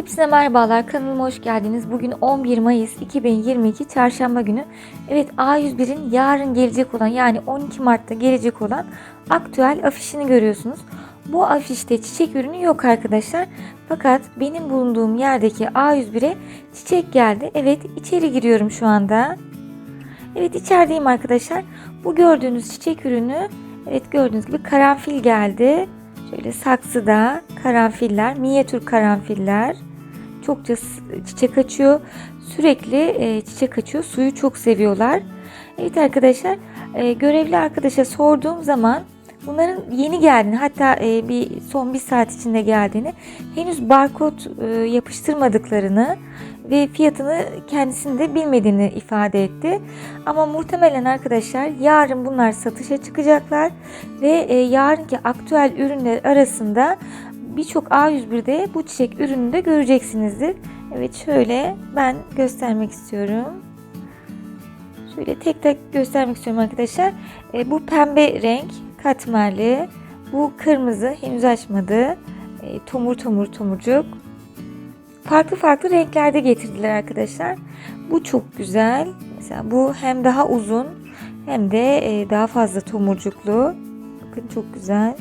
Hepsine merhabalar. Kanalıma hoş geldiniz. Bugün 11 Mayıs 2022 Çarşamba günü. Evet A101'in yarın gelecek olan yani 12 Mart'ta gelecek olan aktüel afişini görüyorsunuz. Bu afişte çiçek ürünü yok arkadaşlar. Fakat benim bulunduğum yerdeki A101'e çiçek geldi. Evet içeri giriyorum şu anda. Evet içerideyim arkadaşlar. Bu gördüğünüz çiçek ürünü evet gördüğünüz gibi karanfil geldi. Şöyle saksıda karanfiller, minyatür karanfiller. Çokça çiçek açıyor. Sürekli e, çiçek açıyor. Suyu çok seviyorlar. Evet arkadaşlar e, görevli arkadaşa sorduğum zaman bunların yeni geldiğini hatta e, bir son bir saat içinde geldiğini henüz barkod e, yapıştırmadıklarını ve fiyatını kendisinin de bilmediğini ifade etti. Ama muhtemelen arkadaşlar yarın bunlar satışa çıkacaklar ve e, yarınki aktüel ürünler arasında birçok A101'de bu çiçek ürünü de göreceksinizdir. Evet şöyle ben göstermek istiyorum. Şöyle tek tek göstermek istiyorum arkadaşlar. E, bu pembe renk katmerli. Bu kırmızı henüz açmadı. E, tomur tomur tomurcuk. Farklı farklı renklerde getirdiler arkadaşlar. Bu çok güzel. Mesela bu hem daha uzun hem de e, daha fazla tomurcuklu. Bakın çok güzel.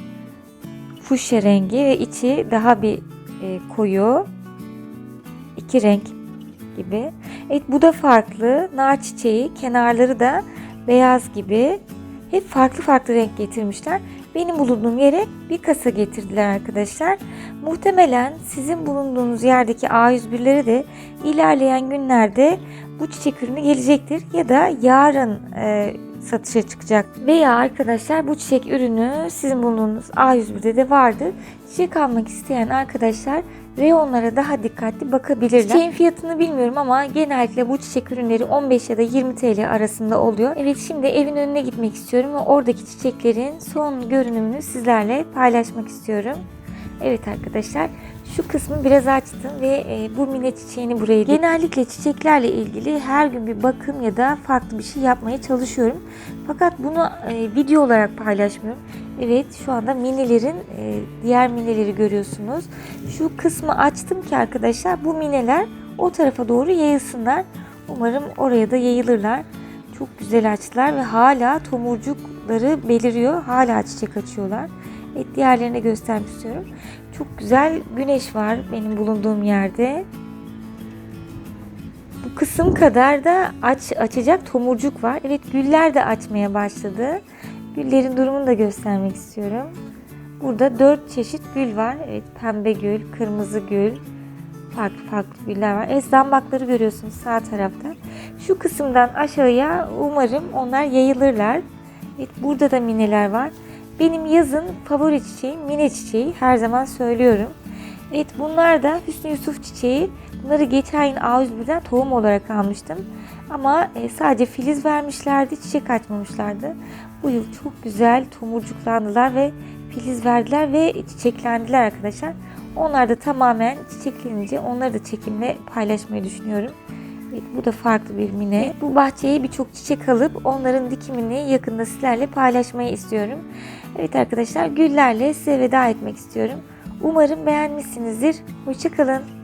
Fuşya rengi ve içi daha bir e, koyu. İki renk gibi. Evet bu da farklı. Nar çiçeği. Kenarları da beyaz gibi. Hep farklı farklı renk getirmişler. Benim bulunduğum yere bir kasa getirdiler arkadaşlar. Muhtemelen sizin bulunduğunuz yerdeki A101'lere de ilerleyen günlerde bu çiçek ürünü gelecektir ya da yarın e, satışa çıkacak. Veya arkadaşlar bu çiçek ürünü sizin bulunduğunuz A101'de de vardır. Çiçek almak isteyen arkadaşlar reyonlara daha dikkatli bakabilirler. Çiçeğin fiyatını bilmiyorum ama genellikle bu çiçek ürünleri 15 ya da 20 TL arasında oluyor. Evet şimdi evin önüne gitmek istiyorum ve oradaki çiçeklerin son görünümünü sizlerle paylaşmak istiyorum. Evet arkadaşlar şu kısmı biraz açtım ve e, bu mine çiçeğini buraya Genellikle çiçeklerle ilgili her gün bir bakım ya da farklı bir şey yapmaya çalışıyorum. Fakat bunu e, video olarak paylaşmıyorum. Evet şu anda minelerin e, diğer mineleri görüyorsunuz. Şu kısmı açtım ki arkadaşlar bu mineler o tarafa doğru yayılsınlar. Umarım oraya da yayılırlar. Çok güzel açtılar ve hala tomurcukları beliriyor. Hala çiçek açıyorlar. Evet diğerlerini göstermek istiyorum. Çok güzel güneş var benim bulunduğum yerde. Bu kısım kadar da aç, açacak tomurcuk var. Evet güller de açmaya başladı. Güllerin durumunu da göstermek istiyorum. Burada dört çeşit gül var. Evet pembe gül, kırmızı gül, farklı farklı güller var. Evet zambakları görüyorsunuz sağ tarafta. Şu kısımdan aşağıya umarım onlar yayılırlar. Evet burada da mineler var. Benim yazın favori çiçeğim mine çiçeği. Her zaman söylüyorum. Evet bunlar da Hüsnü Yusuf çiçeği. Bunları geçen yıl A101'den tohum olarak almıştım. Ama e, sadece filiz vermişlerdi, çiçek açmamışlardı. Bu yıl çok güzel tomurcuklandılar ve filiz verdiler ve çiçeklendiler arkadaşlar. Onlar da tamamen çiçeklenince onları da çekimle paylaşmayı düşünüyorum. Evet, bu da farklı bir mine. Bu bahçeye birçok çiçek alıp onların dikimini yakında sizlerle paylaşmayı istiyorum. Evet arkadaşlar güllerle size veda etmek istiyorum. Umarım beğenmişsinizdir. Hoşçakalın.